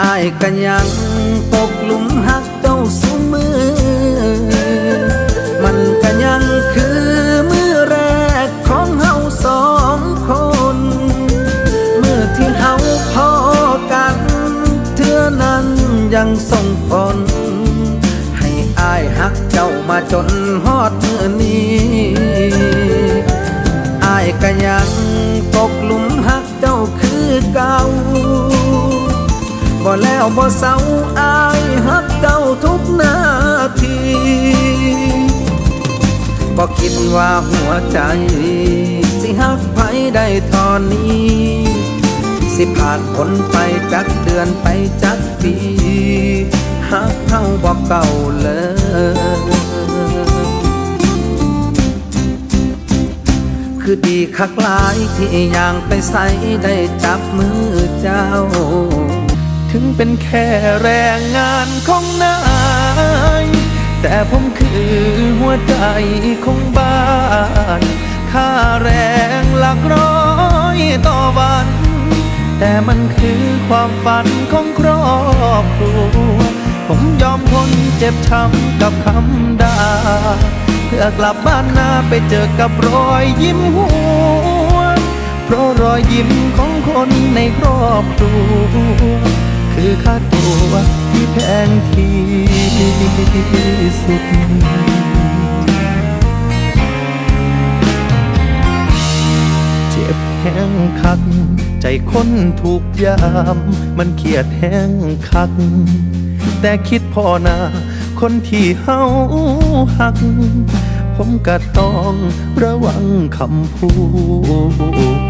อายกันยังตกหลุมหักเจ้าสมือ มันกันยังคือมือแรกของเฮาสองคนเมื่อที่เฮาพอกัน เทื่อนั้นยังส่งผลให้อายหักเจ้ามาจนฮอดเมื่อนี้อายก็ยังตกหลุมหักเจ้าคือเก่า แล้วบ่เศร้าอายหักเจ้าทุกนาทีบ่คิดว่าหัวใจ สิหักไผได้ทอนนี้ สิผ่านผลไปจักเดือนไปจักปีหักเท่าบ่เก่าเลยคือดีคักหลายที่อย่างไปใส่ได้จับมือเจ้า เป็นแค่แรงงานของนาย แต่ผมคือหัวใจของบ้าน ค่าแรงหลักร้อยต่อวัน แต่มันคือความฝันของครอบครัว ผมยอมทนเจ็บช้ำกับคำด่าเพื่อกลับบ้านนาไปเจอกับรอยยิ้มหัว เพราะรอยยิ้มของคนในครอบครัว คือค่าตัวที่แพงที่สุด เจ็บแห้งคัก ใจคนถูกยาม มันเขียดแห้งคัก แต่คิดพอนาคนที่เฮาหัก ผมก็ต้องระวังคำพูด